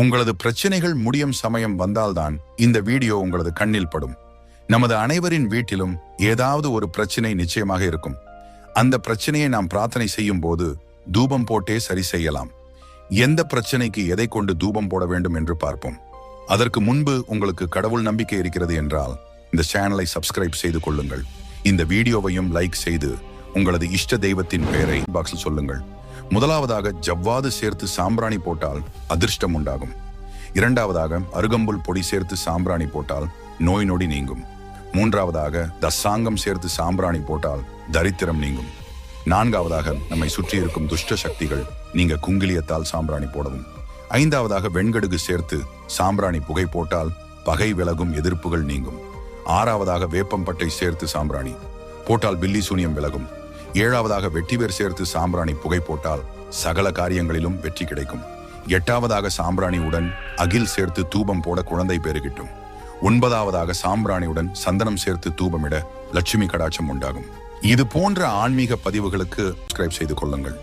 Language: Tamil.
உங்களது பிரச்சனைகள் முடியும் சமயம் வந்தால்தான் இந்த வீடியோ உங்களது கண்ணில் படும். நமது அனைவரின் வீட்டிலும் ஏதாவது ஒரு பிரச்சனை நிச்சயமாக இருக்கும். அந்த பிரச்சனையை நாம் பிரார்த்தனை செய்யும் போது தூபம் போட்டே சரி செய்யலாம். எந்த பிரச்சனைக்கு எதை கொண்டு தூபம் போட வேண்டும் என்று பார்ப்போம். அதற்கு முன்பு உங்களுக்கு கடவுள் நம்பிக்கை இருக்கிறது என்றால் இந்த சேனலை சப்ஸ்கிரைப் செய்து கொள்ளுங்கள். இந்த வீடியோவையும் லைக் செய்து உங்களது இஷ்ட தெய்வத்தின் பெயரை பாக்ஸில் சொல்லுங்கள். முதலாவதாக ஜவ்வாது சேர்த்து சாம்பிராணி போட்டால் அதிர்ஷ்டம் உண்டாகும். இரண்டாவதாக அருகம்புல் பொடி சேர்த்து சாம்பிராணி போட்டால் நோய் நொடி நீங்கும். மூன்றாவதாக தசாங்கம் சேர்த்து சாம்பிராணி போட்டால் தரித்திரம் நீங்கும். நான்காவதாக நம்மை சுற்றி இருக்கும் துஷ்ட சக்திகள் நீங்க குங்கிலியத்தால் சாம்பிராணி போடவும். ஐந்தாவதாக வெண்கடுகு சேர்த்து சாம்பிராணி புகை போட்டால் பகை விலகும் எதிர்ப்புகள் நீங்கும். ஆறாவதாக வேப்பம்பட்டை சேர்த்து சாம்பிராணி போட்டால் பில்லி சூனியம் விலகும். ஏழாவதாக வெற்றி பேர் சேர்த்து சாம்பிராணி புகை போட்டால் சகல காரியங்களிலும் வெற்றி கிடைக்கும். எட்டாவதாக சாம்பிராணியுடன் அகில் சேர்த்து தூபம் போட குழந்தை பேறு கிட்டும். ஒன்பதாவதாக சாம்பிராணியுடன் சந்தனம் சேர்த்து தூபமிட லட்சுமி கடாட்சம் உண்டாகும். இது போன்ற ஆன்மீக பதிவுகளுக்கு சப்ஸ்கிரைப் செய்து கொள்ளுங்கள்.